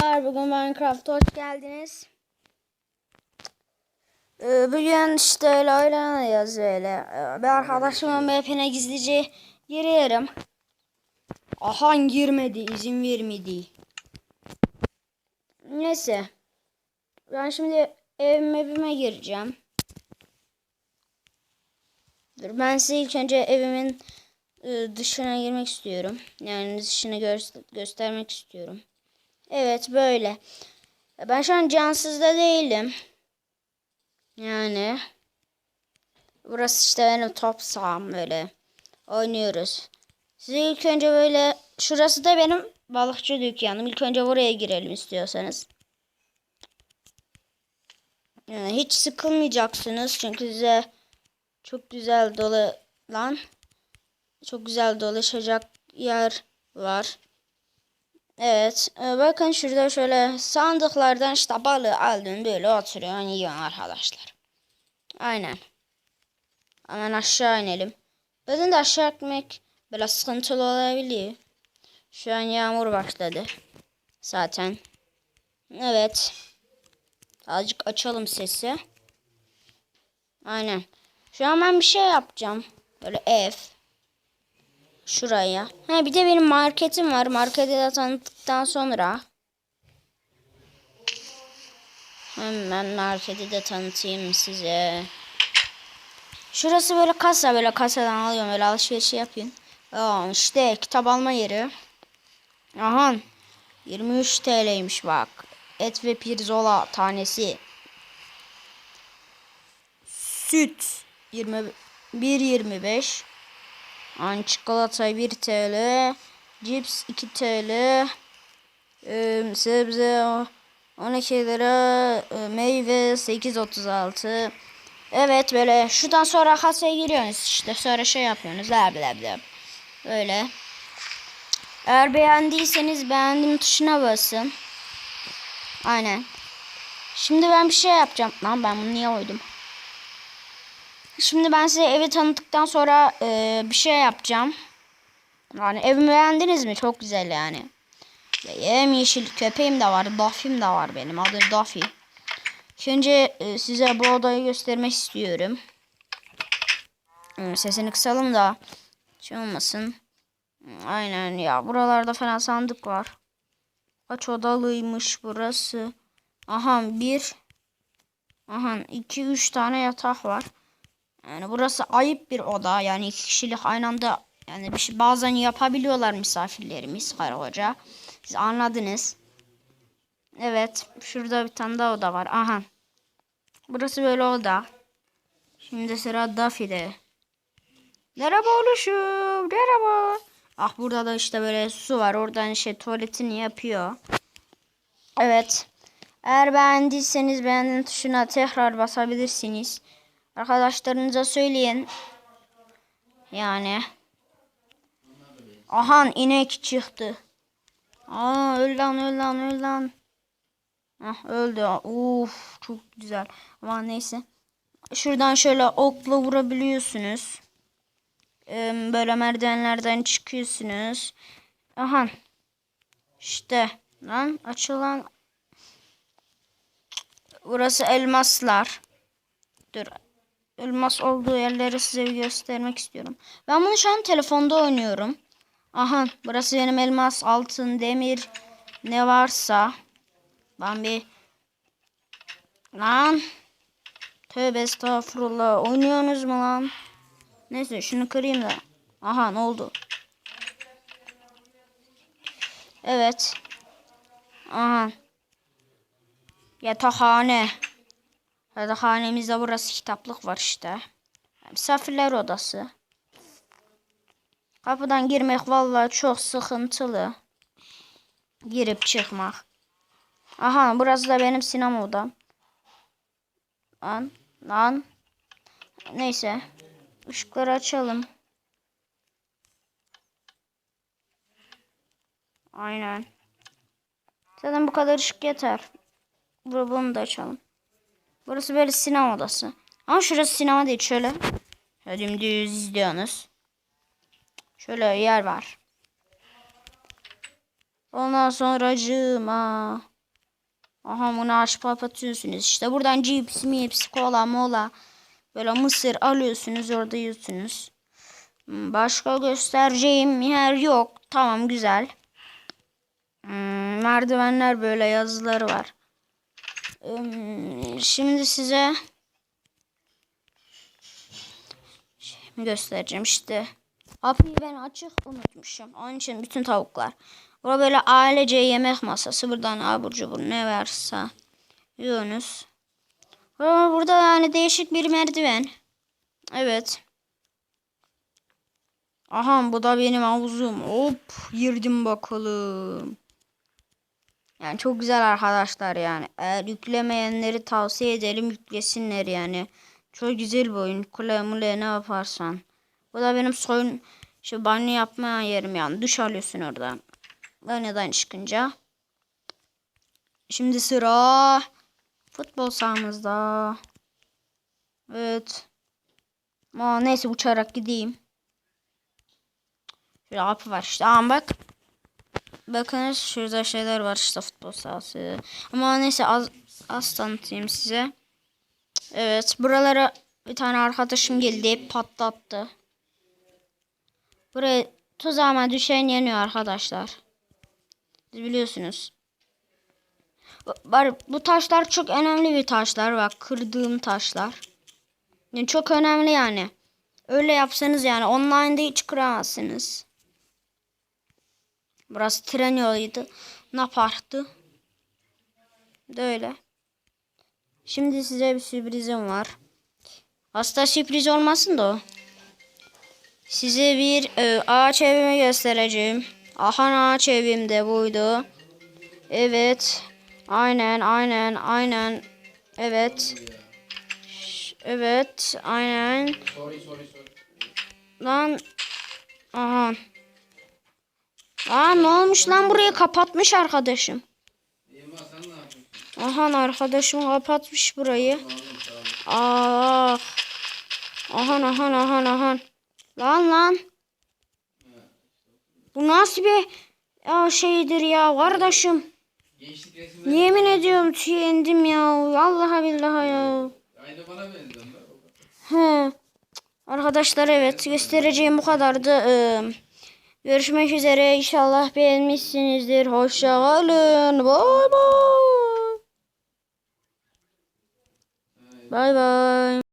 Arkadaşlar bugün Minecraft'a hoş geldiniz. Ee, bugün işte öyle oynanıyoruz öyle. Ee, Bir arkadaşımın map'ine gizlice giriyorum. Aha girmedi izin vermedi. Neyse. Ben şimdi ev map'ime gireceğim. Dur ben size ilk önce evimin e, dışına girmek istiyorum. Yani dışını gö- göstermek istiyorum. Evet böyle. Ben şu an cansızda değilim. Yani. Burası işte benim top saham böyle. Oynuyoruz. Size ilk önce böyle. Şurası da benim balıkçı dükkanım. İlk önce buraya girelim istiyorsanız. Yani hiç sıkılmayacaksınız. Çünkü size çok güzel dolu lan. Çok güzel dolaşacak yer var. Evet. e, bakın şurada şöyle sandıklardan işte balığı aldın böyle oturuyorsun yiyorsun arkadaşlar. Aynen. Hemen aşağı inelim. Bazen de aşağı inmek biraz sıkıntılı olabiliyor. Şu an yağmur başladı. Zaten. Evet. Azıcık açalım sesi. Aynen. Şu an ben bir şey yapacağım. Böyle ev. Şuraya. Ha bir de benim marketim var. Marketi de tanıttıktan sonra. Hemen marketi de tanıtayım size. Şurası böyle kasa. Böyle kasadan alıyorum. Böyle alışveriş yapayım. Aa, işte kitap alma yeri. Aha. 23 TL'ymiş bak. Et ve pirzola tanesi. Süt 21.25. An çikolata 1 TL. Cips 2 TL. Ee, sebze 12 lira. Ee, meyve 8.36. Evet böyle şuradan sonra kasaya giriyorsunuz işte sonra şey yapıyorsunuz bla bla bla. Böyle. Eğer beğendiyseniz beğendim tuşuna basın. Aynen. Şimdi ben bir şey yapacağım. Lan ben bunu niye koydum? Şimdi ben size evi tanıttıktan sonra e, bir şey yapacağım. Yani evimi beğendiniz mi? Çok güzel yani. Yem yeşil köpeğim de var. Duffy'm de var benim. Adı Duffy. Şimdi e, size bu odayı göstermek istiyorum. Hmm, Sesini kısalım da şey olmasın. Aynen ya. Buralarda falan sandık var. Kaç odalıymış burası? Aha bir. Aha iki üç tane yatak var. Yani burası ayıp bir oda. Yani iki kişilik aynı anda yani bir şey bazen yapabiliyorlar misafirlerimiz karı koca. Siz anladınız. Evet. Şurada bir tane daha oda var. Aha. Burası böyle oda. Şimdi sıra Duffy'de. Merhaba oluşum. Merhaba. Ah burada da işte böyle su var. Oradan şey tuvaletini yapıyor. Evet. Eğer beğendiyseniz beğenin tuşuna tekrar basabilirsiniz. Arkadaşlarınıza söyleyin. Yani. Ahan inek çıktı. Aa öl lan öl lan öl lan. Hah öldü. Uf çok güzel. Ama neyse. Şuradan şöyle okla vurabiliyorsunuz. Ee, böyle merdivenlerden çıkıyorsunuz. Aha. İşte. Lan açılan. Burası elmaslar. Dur. Elmas olduğu yerleri size göstermek istiyorum. Ben bunu şu an telefonda oynuyorum. Aha burası benim elmas, altın, demir ne varsa. Ben bir lan tövbe estağfurullah oynuyorsunuz mu lan? Neyse şunu kırayım da. Aha ne oldu? Evet. Aha. Yatakhane. Yatakhanemizde burası kitaplık var işte. Misafirler odası. Kapıdan girmek vallahi çok sıkıntılı. Girip çıkmak. Aha burası da benim sinema odam. Lan lan. Neyse. Işıkları açalım. Aynen. Zaten bu kadar ışık yeter. Bu- Bunu da açalım. Burası böyle sinema odası. Ama şurası sinema değil şöyle. Dümdüz izliyorsunuz. Şöyle yer var. Ondan sonra cıma. Aha bunu açıp kapatıyorsunuz. İşte buradan cips, mips, kola, mola. Böyle mısır alıyorsunuz orada yiyorsunuz. Hmm, Başka göstereceğim yer yok. Tamam güzel. Hmm, merdivenler böyle yazıları var. Şimdi size Şimdi göstereceğim işte. Kapıyı ben açık unutmuşum. Onun için bütün tavuklar. Burada böyle ailece yemek masası. Buradan abur cubur ne varsa yiyorsunuz. Burada yani değişik bir merdiven. Evet. Aha bu da benim havuzum. Hop girdim bakalım. Yani çok güzel arkadaşlar yani. Eğer yüklemeyenleri tavsiye ederim yüklesinler yani. Çok güzel bir oyun. Kule mule ne yaparsan. Bu da benim soyun şu banyo yapma yerim yani. Duş alıyorsun oradan. Banyodan çıkınca. Şimdi sıra futbol sahamızda. Evet. Ama neyse uçarak gideyim. Şöyle apı var işte. Aa bak. Bakınız şurada şeyler var işte futbol sahası. Ama neyse az, az tanıtayım size. Evet buralara bir tane arkadaşım geldi patlattı. Buraya tuzağıma düşen yeniyor arkadaşlar. Siz biliyorsunuz. Var, bu taşlar çok önemli bir taşlar. Bak kırdığım taşlar. Yani çok önemli yani. Öyle yapsanız yani online'da hiç kıramazsınız. Burası tren yoluydu. Ne parktı? Böyle. Şimdi size bir sürprizim var. Hasta sürpriz olmasın da o. Size bir e, ağaç evimi göstereceğim. Aha ağaç evim de buydu. Evet. Aynen aynen aynen. Evet. Evet aynen. Lan. Aha. Aa ne olmuş lan burayı kapatmış arkadaşım. Aha arkadaşım kapatmış burayı. Aa. Ahan ahan ahan ahan. Lan lan. Bu nasıl bir ya şeydir ya kardeşim. Yemin ediyorum tüyendim ya. Vallahi billahi ya. He. Arkadaşlar evet göstereceğim bu kadardı. Ee, görüşmek üzere. İnşallah beğenmişsinizdir. Hoşça kalın. Bay bay. Bay bay.